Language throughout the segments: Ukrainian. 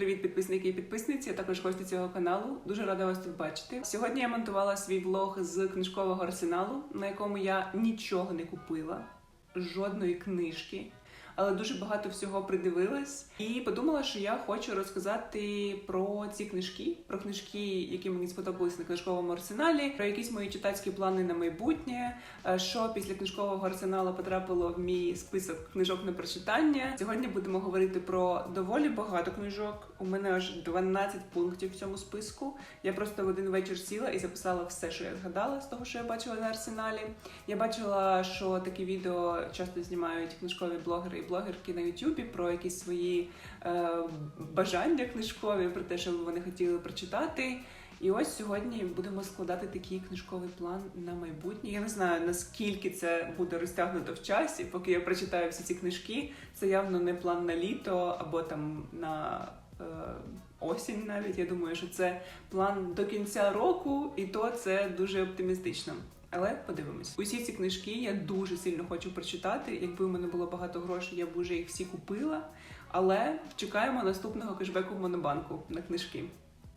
Привіт, підписники і підписниці, а також гості цього каналу. Дуже рада вас тут бачити. Сьогодні я монтувала свій влог з книжкового арсеналу, на якому я нічого не купила, жодної книжки. Але дуже багато всього придивилась і подумала, що я хочу розказати про ці книжки, про книжки, які мені сподобались на книжковому арсеналі, про якісь мої читацькі плани на майбутнє. е, Що після книжкового арсеналу потрапило в мій список книжок на прочитання. Сьогодні будемо говорити про доволі багато книжок. У мене аж 12 пунктів в цьому списку. Я просто в один вечір сіла і записала все, що я згадала з того, що я бачила на арсеналі. Я бачила, що такі відео часто знімають книжкові блогери блогерки на Ютубі про якісь свої е, бажання книжкові, про те, що вони хотіли прочитати. І ось сьогодні будемо складати такий книжковий план на майбутнє. Я не знаю наскільки це буде розтягнуто в часі, поки я прочитаю всі ці книжки. Це явно не план на літо або там на е, осінь. Навіть я думаю, що це план до кінця року, і то це дуже оптимістично. Але подивимось. Усі ці книжки я дуже сильно хочу прочитати. Якби у мене було багато грошей, я б уже їх всі купила. Але чекаємо наступного кешбеку в монобанку на книжки.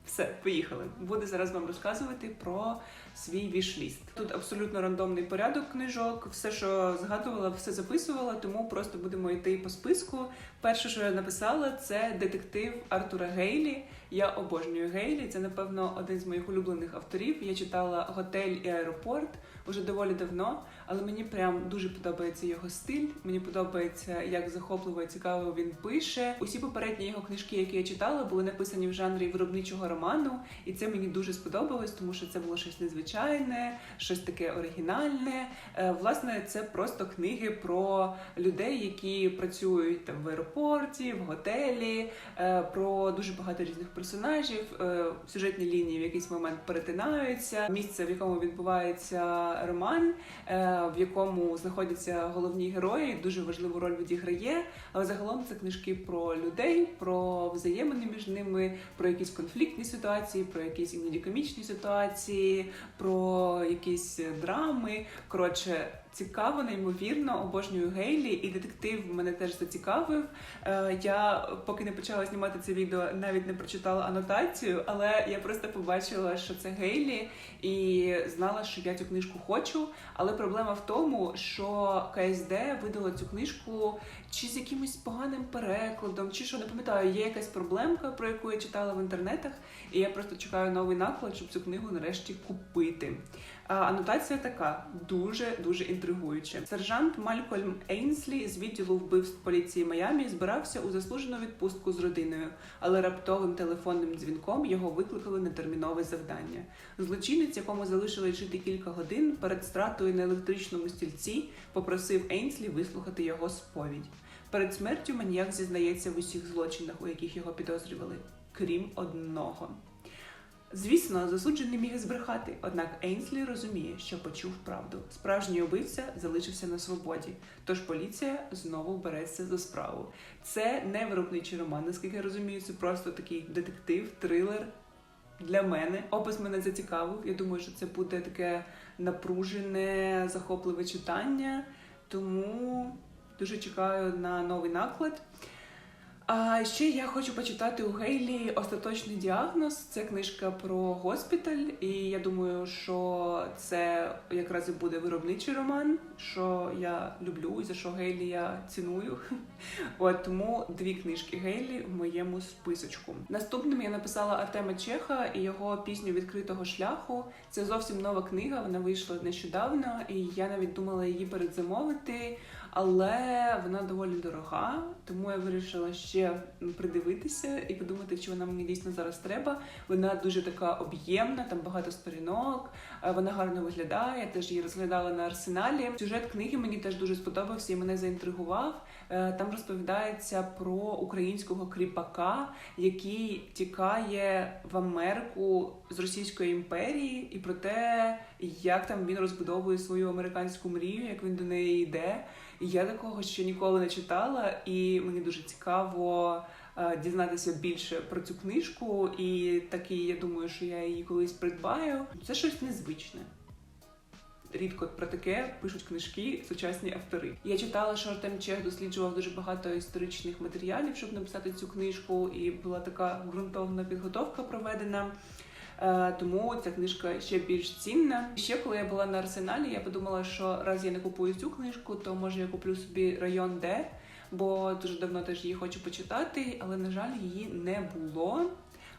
Все, поїхали. Буду зараз вам розказувати про свій вішліст. Тут абсолютно рандомний порядок книжок. Все, що згадувала, все записувала, тому просто будемо йти по списку. Перше, що я написала, це детектив Артура Гейлі. Я обожнюю Гейлі. Це, напевно, один з моїх улюблених авторів. Я читала Готель і аеропорт уже доволі давно, але мені прям дуже подобається його стиль. Мені подобається, як захопливо і цікаво він пише. Усі попередні його книжки, які я читала, були написані в жанрі виробничого роману, і це мені дуже сподобалось, тому що це було щось незвичайне, щось таке оригінальне. Е, Власне, це просто книги про людей, які працюють там в аеропорті, в готелі, е, про дуже багато різних персонажів. Е, Сюжетні лінії в якийсь момент перетинаються. Місце, в якому відбувається роман, е, в якому знаходяться головні герої, дуже важливу роль відіграє. Але загалом це книжки про людей, про взаємини між ними, про якісь конфліктні ситуації, про якісь іноді комічні ситуації, про якісь драми. Коротше, цікаво, неймовірно, обожнюю Гейлі, і детектив мене теж зацікавив. Е, Я поки не почала знімати це відео, навіть не прочитала анотацію, але я просто побачила, що це Гейлі, і знала, що я цю книжку хочу. Але проблема в тому, що КСД видала цю книжку чи з якимось поганим перекладом, чи що не пам'ятаю, є якась проблемка, про яку я читала в інтернетах, і я просто чекаю новий наклад, щоб цю книгу нарешті купити. Анотація така дуже дуже інтригуюча. Сержант Малькольм Ейнслі з відділу вбивств поліції Майамі збирався у заслужену відпустку з родиною, але раптовим телефонним дзвінком його викликали на термінове завдання. Злочинець, якому залишилось жити кілька годин, перед стратою на електричному стільці попросив Ейнслі вислухати його сповідь. Перед смертю маніяк зізнається в усіх злочинах, у яких його підозрювали, крім одного. Звісно, засуджений міг збрехати, однак Ейнслі розуміє, що почув правду. Справжній убивця залишився на свободі, тож поліція знову береться за справу. Це не виробничий роман, наскільки я розумію, це просто такий детектив, трилер. Для мене опис мене зацікавив. Я думаю, що це буде таке напружене, захопливе читання, тому дуже чекаю на новий наклад. А ще я хочу почитати у Гейлі остаточний діагноз. Це книжка про госпіталь, і я думаю, що це якраз і буде виробничий роман, що я люблю і за що Гейлі я ціную. От тому дві книжки Гейлі в моєму списочку. Наступним я написала Артема Чеха і його пісню відкритого шляху. Це зовсім нова книга. Вона вийшла нещодавно, і я навіть думала її передзамовити. Але вона доволі дорога, тому я вирішила ще придивитися і подумати, чи вона мені дійсно зараз треба. Вона дуже така об'ємна, там багато сторінок, вона гарно виглядає. Я теж її розглядала на арсеналі. Сюжет книги мені теж дуже сподобався і мене заінтригував. Е, Там розповідається про українського кріпака, який тікає в Америку з Російської імперії, і про те, як там він розбудовує свою американську мрію, як він до неї йде. Я такого ще ніколи не читала, і мені дуже цікаво е, дізнатися більше про цю книжку. І таки я думаю, що я її колись придбаю. Це щось незвичне. рідко про таке пишуть книжки сучасні автори. Я читала, що Артем Чех досліджував дуже багато історичних матеріалів, щоб написати цю книжку, і була така ґрунтовна підготовка проведена. Е, Тому ця книжка ще більш цінна. Ще коли я була на арсеналі, я подумала, що раз я не купую цю книжку, то може я куплю собі район Д, бо дуже давно теж її хочу почитати, але на жаль, її не було.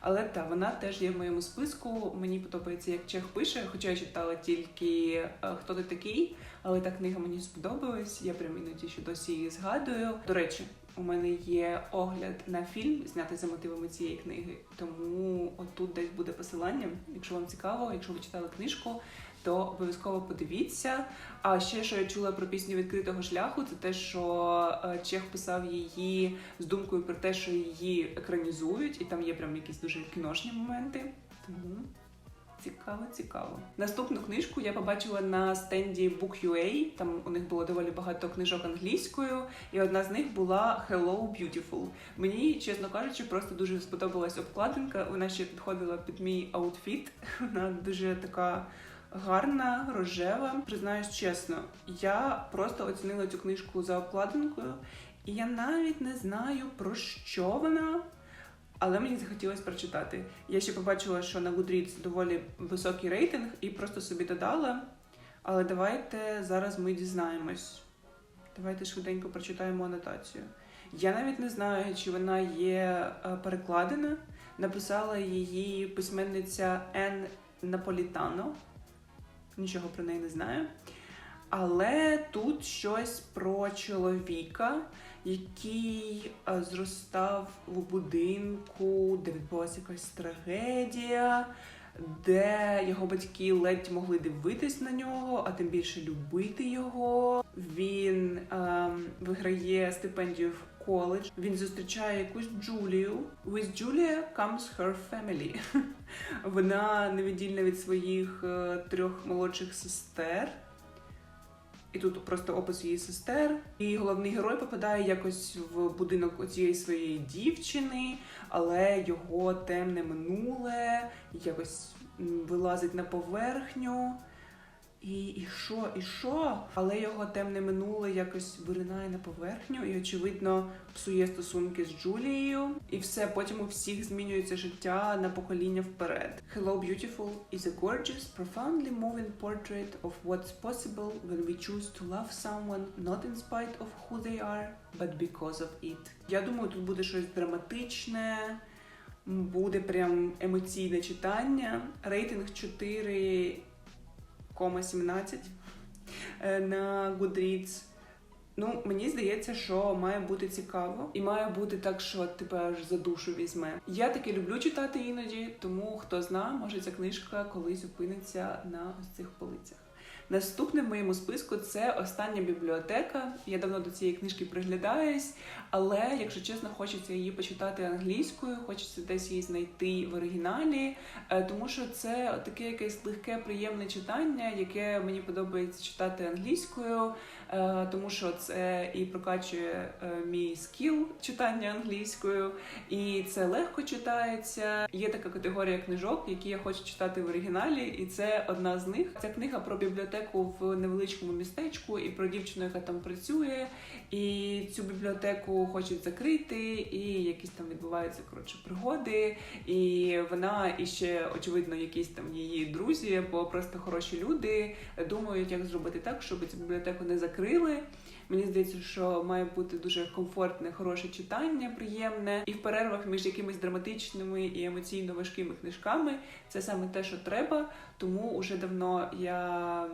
Але та вона теж є в моєму списку. Мені подобається, як Чех пише, хоча я читала тільки е, хто ти такий, але та книга мені сподобалась. Я прям іноді ще досі її згадую. До речі, у мене є огляд на фільм, знятий за мотивами цієї книги. Тому отут десь буде посилання. Якщо вам цікаво, якщо ви читали книжку, то обов'язково подивіться. А ще що я чула про пісню відкритого шляху, це те, що е, Чех писав її з думкою про те, що її екранізують, і там є прям якісь дуже кіношні моменти. Тому цікаво, цікаво. Наступну книжку я побачила на стенді Book.ua, Там у них було доволі багато книжок англійською, і одна з них була Hello Beautiful. Мені, чесно кажучи, просто дуже сподобалась обкладинка. Вона ще підходила під мій аутфіт. Вона дуже така гарна, рожева. Признаюсь чесно, я просто оцінила цю книжку за обкладинкою, і я навіть не знаю про що вона. Але мені захотілося прочитати. Я ще побачила, що на Goodreads доволі високий рейтинг, і просто собі додала. Але давайте зараз ми дізнаємось. Давайте швиденько прочитаємо анотацію. Я навіть не знаю, чи вона є е, перекладена. Написала її письменниця Ен Наполітано. Нічого про неї не знаю. Але тут щось про чоловіка, який е, зростав в будинку, де відбулася якась трагедія, де його батьки ледь могли дивитись на нього, а тим більше любити його. Він ем, виграє стипендію в коледж. Він зустрічає якусь Джулію. With Julia comes her family. Вона невіддільна від своїх е, трьох молодших сестер. І тут просто опис її сестер. І головний герой попадає якось в будинок цієї своєї дівчини, але його темне минуле якось вилазить на поверхню. І, і що, і що? Але його темне минуле якось виринає на поверхню і, очевидно, псує стосунки з Джулією. І все, потім у всіх змінюється життя на покоління вперед. Hello, Beautiful is a gorgeous, profoundly moving portrait of what's possible when we choose to love someone not in spite of who they are, but because of it. Я думаю, тут буде щось драматичне. Буде прям емоційне читання. Рейтинг 4 0,17 е, на Goodreads. Ну, мені здається, що має бути цікаво, і має бути так, що тебе аж за душу візьме. Я таки люблю читати іноді, тому хто зна, може ця книжка колись опиниться на ось цих полицях. Наступне в моєму списку це остання бібліотека. Я давно до цієї книжки приглядаюсь, але якщо чесно, хочеться її почитати англійською, хочеться десь її знайти в оригіналі, е, тому що це таке якесь легке, приємне читання, яке мені подобається читати англійською, тому що це і прокачує е, мій скіл читання англійською, і це легко читається. Є така категорія книжок, які я хочу читати в оригіналі, і це одна з них. Ця книга про бібліотеку в невеличкому містечку і про дівчину, яка там працює. І цю бібліотеку хочуть закрити, і якісь там відбуваються коротше пригоди. І вона і ще очевидно, якісь там її друзі, або просто хороші люди думають, як зробити так, щоб цю бібліотеку не закрили. Мені здається, що має бути дуже комфортне, хороше читання, приємне, і в перервах між якимись драматичними і емоційно важкими книжками це саме те, що треба. Тому уже давно я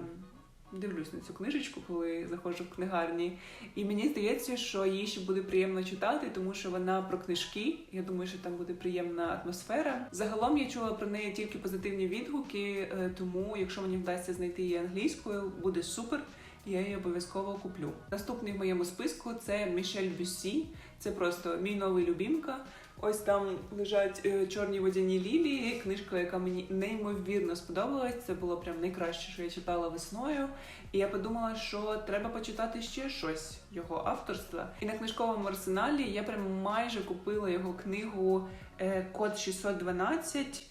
дивлюсь на цю книжечку, коли заходжу в книгарні. І мені здається, що її ще буде приємно читати, тому що вона про книжки. Я думаю, що там буде приємна атмосфера. Загалом я чула про неї тільки позитивні відгуки, е, тому якщо мені вдасться знайти її англійською, буде супер. Я її обов'язково куплю. Наступний в моєму списку це Мішель Бюссі. Це просто мій новий любімка. Ось там лежать е, чорні водяні лілії. Книжка, яка мені неймовірно сподобалась. Це було прям найкраще, що я читала весною. І я подумала, що треба почитати ще щось його авторства. І на книжковому арсеналі я прям майже купила його книгу е, Код 612.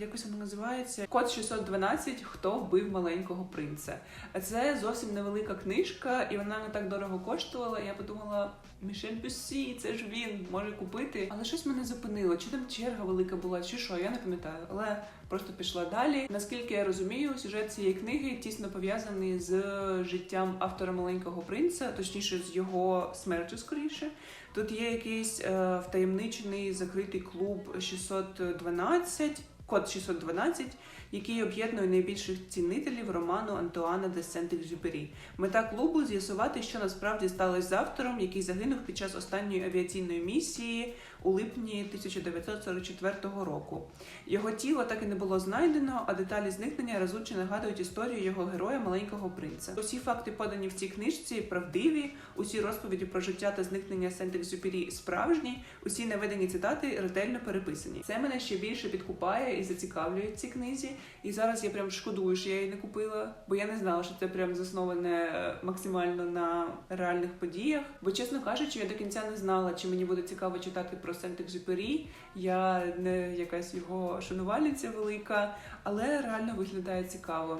Якось воно називається Код 612 Хто вбив маленького принца. Це зовсім невелика книжка, і вона не так дорого коштувала. Я подумала, Мішель Бюссі, це ж він може купити. Але щось мене зупинило. Чи там черга велика була, чи що, я не пам'ятаю. Але просто пішла далі. Наскільки я розумію, сюжет цієї книги тісно пов'язаний з життям автора маленького принца, точніше з його смертю, скоріше. Тут є якийсь е, втаємничений закритий клуб 612, код 612, який об'єднує найбільших цінителів роману Антуана де Сент-Екзюпері. Мета клубу з'ясувати, що насправді сталося з автором, який загинув під час останньої авіаційної місії у липні 1944 року. Його тіло так і не було знайдено, а деталі зникнення разуче нагадують історію його героя маленького принца. Усі факти, подані в цій книжці, правдиві. Усі розповіді про життя та зникнення Сент-Екзюпері справжні. Усі наведені цитати ретельно переписані. Це мене ще більше підкупає і зацікавлює в цій книзі. І зараз я прям шкодую, що я її не купила, бо я не знала, що це прям засноване максимально на реальних подіях. Бо, чесно кажучи, я до кінця не знала, чи мені буде цікаво читати про Сент-Екзюпері. Я не якась його шанувальниця велика, але реально виглядає цікаво.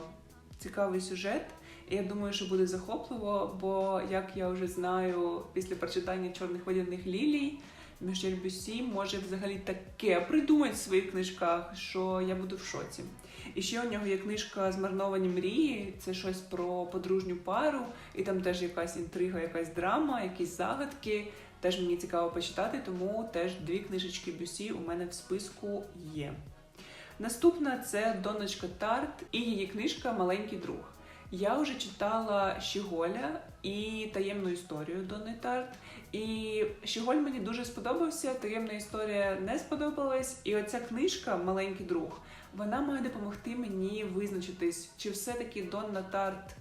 Цікавий сюжет. Я думаю, що буде захопливо, бо як я вже знаю, після прочитання чорних водяних лілій. Мішель Бюссі може взагалі таке придумати в своїх книжках, що я буду в шоці. І ще у нього є книжка Змарновані мрії. Це щось про подружню пару, і там теж якась інтрига, якась драма, якісь загадки. Теж мені цікаво почитати, тому теж дві книжечки Бюсі у мене в списку є. Наступна це донечка Тарт і її книжка Маленький друг. Я вже читала Щіголя і таємну історію Донни Тарт. І Щіголь мені дуже сподобався. Таємна історія не сподобалась. І оця книжка Маленький друг вона має допомогти мені визначитись, чи все-таки Донна Тарт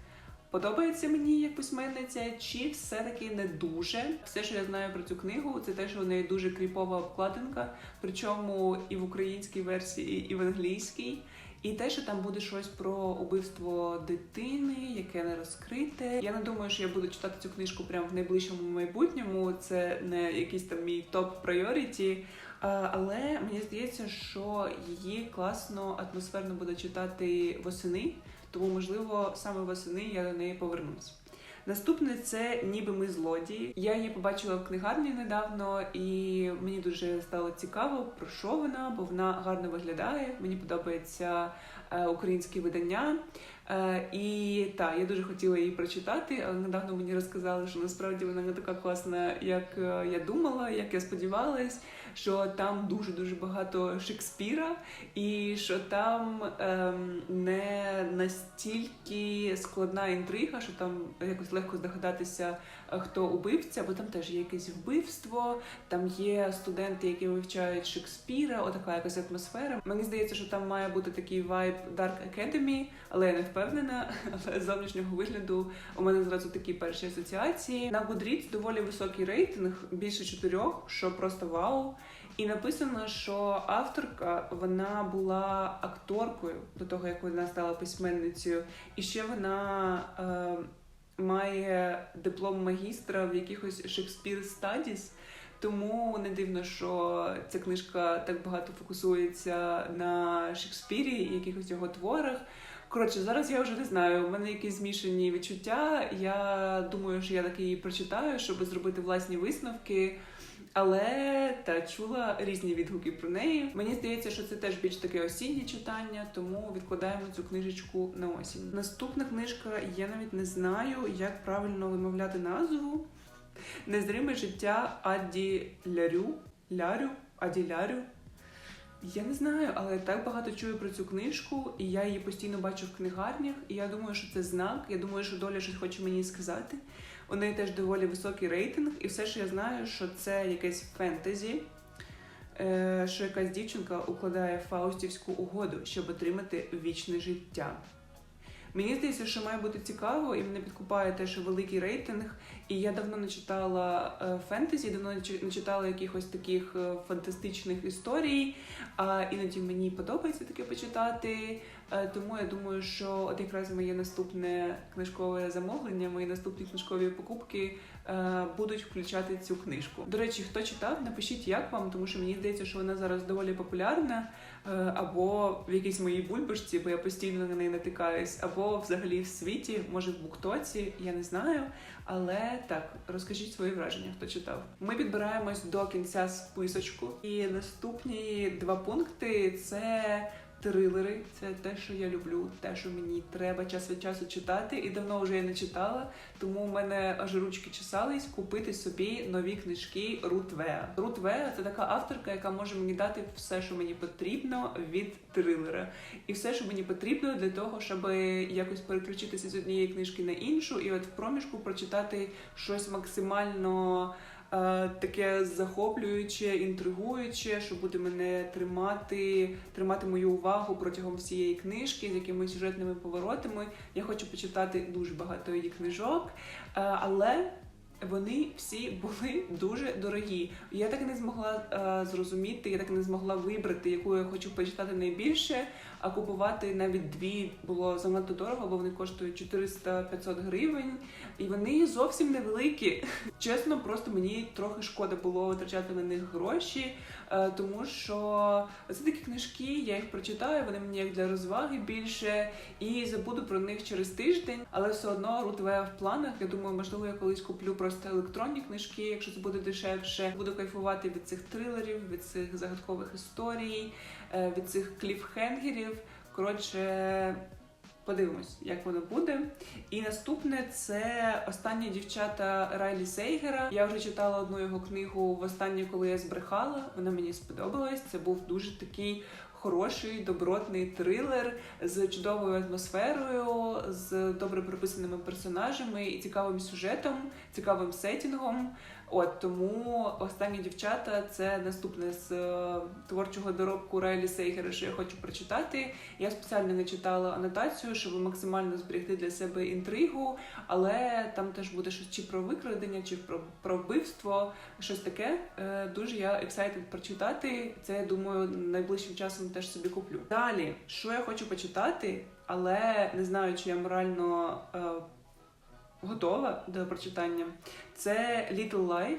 подобається мені як письменниця, чи все-таки не дуже. Все, що я знаю про цю книгу, це те, що в неї дуже кріпова обкладинка, причому і в українській версії, і в англійській. І те, що там буде щось про убивство дитини, яке не розкрите. Я не думаю, що я буду читати цю книжку прямо в найближчому майбутньому. Це не якийсь там мій топ-прайоріті. Але мені здається, що її класно атмосферно буде читати восени, тому можливо саме восени я до неї повернусь. Наступне це ніби ми злодії. Я її побачила в книгарні недавно, і мені дуже стало цікаво, про що вона, бо вона гарно виглядає. Мені подобається е, українське видання. Е, і так, я дуже хотіла її прочитати, але недавно мені розказали, що насправді вона не така класна, як е, я думала, як я сподівалась що там дуже дуже багато Шекспіра, і що там ем, не настільки складна інтрига, що там якось легко здогадатися, хто убивця, бо там теж є якесь вбивство, там є студенти, які вивчають Шекспіра, отака якась атмосфера. Мені здається, що там має бути такий вайб Dark Academy, але я не впевнена. Але з зовнішнього вигляду у мене зразу такі перші асоціації. На Goodreads доволі високий рейтинг, більше чотирьох, що просто вау. І написано, що авторка вона була акторкою до того, як вона стала письменницею, і ще вона е, має диплом магістра в якихось Шекспір Стадіс. Тому не дивно, що ця книжка так багато фокусується на Шекспірі і якихось його творах. Коротше, зараз я вже не знаю. У мене якісь змішані відчуття. Я думаю, що я таки її прочитаю, щоб зробити власні висновки. Але та чула різні відгуки про неї. Мені здається, що це теж більш таке осіннє читання, тому відкладаємо цю книжечку на осінь. Наступна книжка, я навіть не знаю, як правильно вимовляти назву. Незриме життя Аді Лярю. Лярю, Аді Лярю. Я не знаю, але так багато чую про цю книжку, і я її постійно бачу в книгарнях. І я думаю, що це знак. Я думаю, що доля щось хоче мені сказати. У неї теж доволі високий рейтинг, і все, що я знаю, що це якесь фентезі, е, що якась дівчинка укладає фаустівську угоду, щоб отримати вічне життя. Мені здається, що має бути цікаво, і мене підкупає те, що великий рейтинг. І я давно не читала е, фентезі, давно не читала якихось таких е, фантастичних історій. А іноді мені подобається таке почитати. Е, тому я думаю, що от якраз моє наступне книжкове замовлення, мої наступні книжкові покупки е, будуть включати цю книжку. До речі, хто читав, напишіть, як вам, тому що мені здається, що вона зараз доволі популярна, е, або в якійсь моїй бульбашці, бо я постійно на неї натикаюсь, або взагалі в світі, може в буктоці, я не знаю. Але так, розкажіть свої враження, хто читав. Ми підбираємось до кінця списочку, і наступні два пункти це. Трилери це те, що я люблю, те, що мені треба час від часу читати, і давно вже я не читала. Тому в мене аж ручки чесались купити собі нові книжки Рут Веа. Рут Веа це така авторка, яка може мені дати все, що мені потрібно від трилера, і все, що мені потрібно для того, щоб якось переключитися з однієї книжки на іншу, і от в проміжку прочитати щось максимально. Е, Таке захоплююче, інтригуюче, що буде мене тримати, тримати мою увагу протягом всієї книжки з якимись сюжетними поворотами. Я хочу почитати дуже багато її книжок, е, але вони всі були дуже дорогі. Я так і не змогла е, зрозуміти, я так і не змогла вибрати, яку я хочу почитати найбільше. А купувати навіть дві було занадто дорого, бо вони коштують 400-500 гривень, і вони зовсім невеликі. Чесно, просто мені трохи шкода було витрачати на них гроші, тому що це такі книжки, я їх прочитаю, вони мені як для розваги більше, і забуду про них через тиждень. Але все одно рутове в планах. Я думаю, можливо, я колись куплю просто електронні книжки, якщо це буде дешевше. Буду кайфувати від цих трилерів, від цих загадкових історій, е, від цих кліфхенгерів. Коротше. Подивимось, як воно буде. І наступне це останні дівчата Райлі Сейгера. Я вже читала одну його книгу востаннє, коли я збрехала. Вона мені сподобалась. Це був дуже такий хороший, добротний трилер з чудовою атмосферою, з добре прописаними персонажами і цікавим сюжетом, цікавим сетінгом. От тому останні дівчата це наступне з е, творчого доробку Райлі Сейгера, що я хочу прочитати. Я спеціально не читала анотацію, щоб максимально зберегти для себе інтригу, але там теж буде щось чи про викрадення, чи про, про вбивство, щось таке. Е, Дуже я ексайтед прочитати. Це я думаю, найближчим часом теж собі куплю. Далі, що я хочу почитати, але не знаю, чи я морально. е, готова до прочитання. Це Little Life.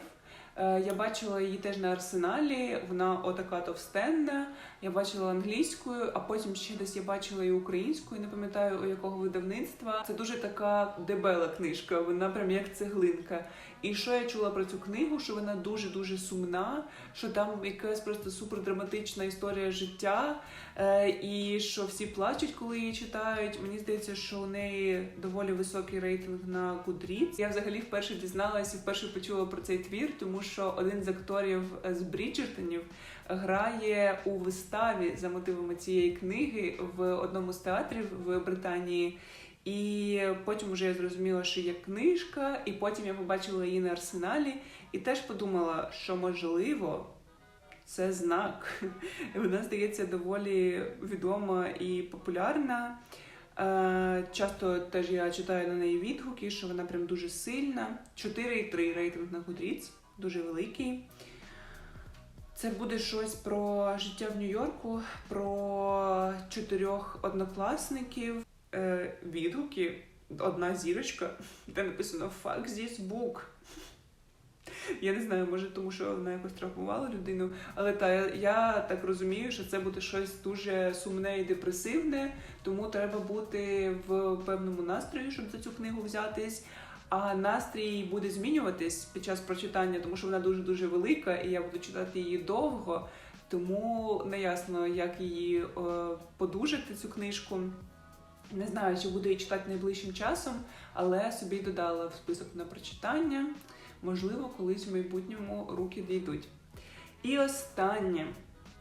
Е, Я бачила її теж на арсеналі. Вона отака товстенна. Я бачила англійською, а потім ще десь я бачила і українською. Не пам'ятаю у якого видавництва. Це дуже така дебела книжка. Вона прям як цеглинка. І що я чула про цю книгу? Що вона дуже дуже сумна, що там якась просто супердраматична історія життя, е, і що всі плачуть, коли її читають. Мені здається, що у неї доволі високий рейтинг на Goodreads. Я взагалі вперше дізналася і вперше почула про цей твір, тому що один з акторів з Бріджертонів грає у виставі за мотивами цієї книги в одному з театрів в Британії. І потім вже я зрозуміла, що є книжка, і потім я побачила її на арсеналі, і теж подумала, що можливо. Це знак. Вона здається доволі відома і популярна. Е, Часто теж я читаю на неї відгуки, що вона прям дуже сильна. 4,3 рейтинг на Goodreads, дуже великий. Це буде щось про життя в Нью-Йорку, про чотирьох однокласників. Е, Відгуки, одна зірочка, де написано Fuck this book. Я не знаю, може, тому що вона якось травмувала людину, але та я так розумію, що це буде щось дуже сумне і депресивне, тому треба бути в певному настрої, щоб за цю книгу взятись. А настрій буде змінюватись під час прочитання, тому що вона дуже дуже велика, і я буду читати її довго. Тому не ясно, як її е, подужати цю книжку. Не знаю, чи буду її читати найближчим часом, але собі додала в список на прочитання. Можливо, колись в майбутньому руки дійдуть. І останнє.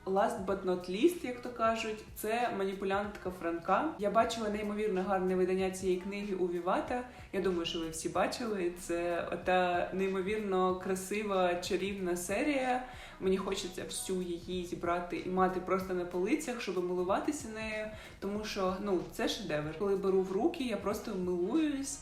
Last but not least, як то кажуть, це маніпулянтка Франка. Я бачила неймовірно гарне видання цієї книги у Вівата. Я думаю, що ви всі бачили. Це та неймовірно красива чарівна серія. Мені хочеться всю її зібрати і мати просто на полицях, щоб милуватися нею. Тому що ну це шедевр. Коли беру в руки, я просто милуюсь.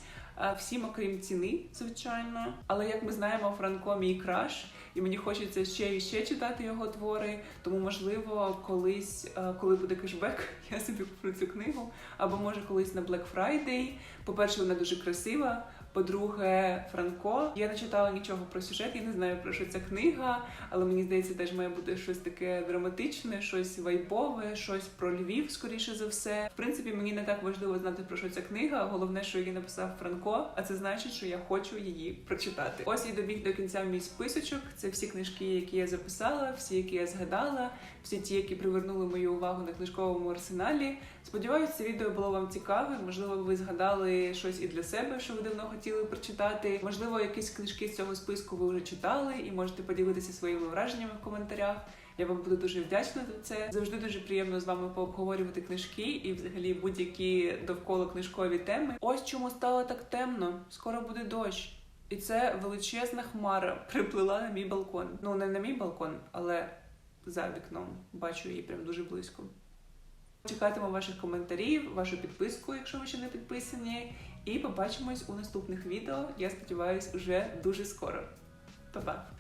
Всім, окрім ціни, звичайно. Але як ми знаємо, Франко мій краш, і мені хочеться ще і ще читати його твори. Тому, можливо, колись, е, коли буде кешбек, я собі куплю цю книгу. Або може колись на Black Friday. По-перше, вона дуже красива. По-друге, Франко. Я не читала нічого про сюжет, я не знаю про що ця книга, але мені здається, теж має бути щось таке драматичне, щось вайбове, щось про Львів, скоріше за все. В принципі, мені не так важливо знати про що ця книга. Головне, що її написав Франко, а це значить, що я хочу її прочитати. Ось і добіг до кінця мій списочок. Це всі книжки, які я записала, всі, які я згадала, всі ті, які привернули мою увагу на книжковому арсеналі. Сподіваюся, це відео було вам цікаве. Можливо, ви згадали щось і для себе, що ви давно хотіли прочитати. Можливо, якісь книжки з цього списку ви вже читали і можете поділитися своїми враженнями в коментарях. Я вам буду дуже вдячна за це. Завжди дуже приємно з вами пообговорювати книжки і взагалі будь-які довкола книжкові теми. Ось чому стало так темно. Скоро буде дощ. І це величезна хмара приплила на мій балкон. Ну не на мій балкон, але за вікном. Бачу її прям дуже близько. Чекатиму ваших коментарів, вашу підписку, якщо ви ще не підписані. І побачимось у наступних відео. Я сподіваюся, уже дуже скоро. Па-па!